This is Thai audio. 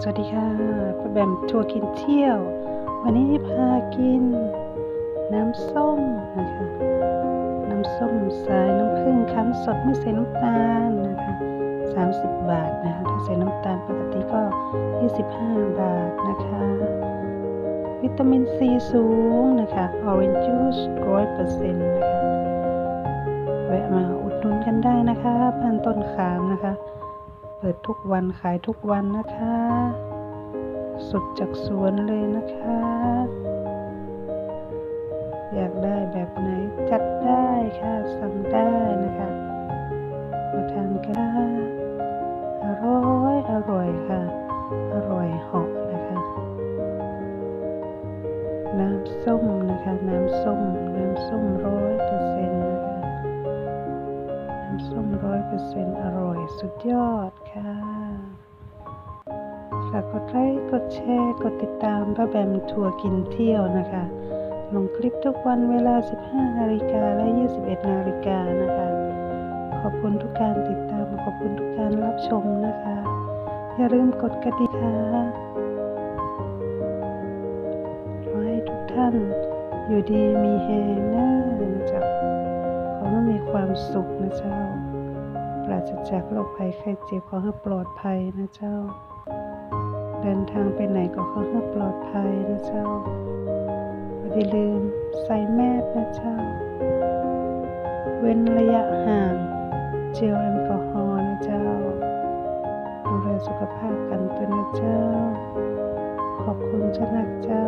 สวัสดีค่ะป้าแบมทัวร์กินเที่ยว วันนี้พากิน น้ำส้มนะคะ น้ำส้มสายน้ำผึ้งคั้นสดไม่ใส่น้ำตาลนะคะ30 บาทนะคะ ถ้าใส่น้ำตาลปกติก็ 25 บาทนะคะ วิตามินซีสูงนะคะ Orange Juice 100%นะคะ แวะมาอุดหนุนกันได้นะคะบ้านต้นขามนะคะ ปิดทุกวันขายทุกวันนะคะ สดจากสวนเลยนะคะ อยากได้แบบไหนจัดได้ค่ะ สั่งได้นะคะมาทานกันอร่อยอร่อยค่ะ อร่อยเหาะนะคะ น้ำส้มนะคะ น้ำส้มน้ำส้ม ยอดค่ะ ฝากกดไลค์ กดแชร์ กดติดตามป้าแบมทัวร์กินเที่ยวนะคะ ลงคลิปทุกวันเวลา 15 นาฬิกาและ 21 นาฬิกานะคะ ขอบคุณทุกการติดตาม ขอบคุณทุกการรับชมนะคะ อย่าลืมกดกระดิ่งค่ะขอให้ทุกท่านอยู่ดีมีแฮงนอนะจ๊ะขอให้มีความสุขนะเจ้า ราศจากโรคภัยไข้เจ็บขอให้ปลอดภัยนะเจ้า เดินทางไปไหนก็ขอให้ปลอดภัยนะเจ้าอย่าลืมใส่แมสนะเจ้า เว้นระยะห่างเจลแอลกอฮอล์นะเจ้า ดูแลสุขภาพกันด้วนะเจ้า ขอบคุณเจ้านักเจ้า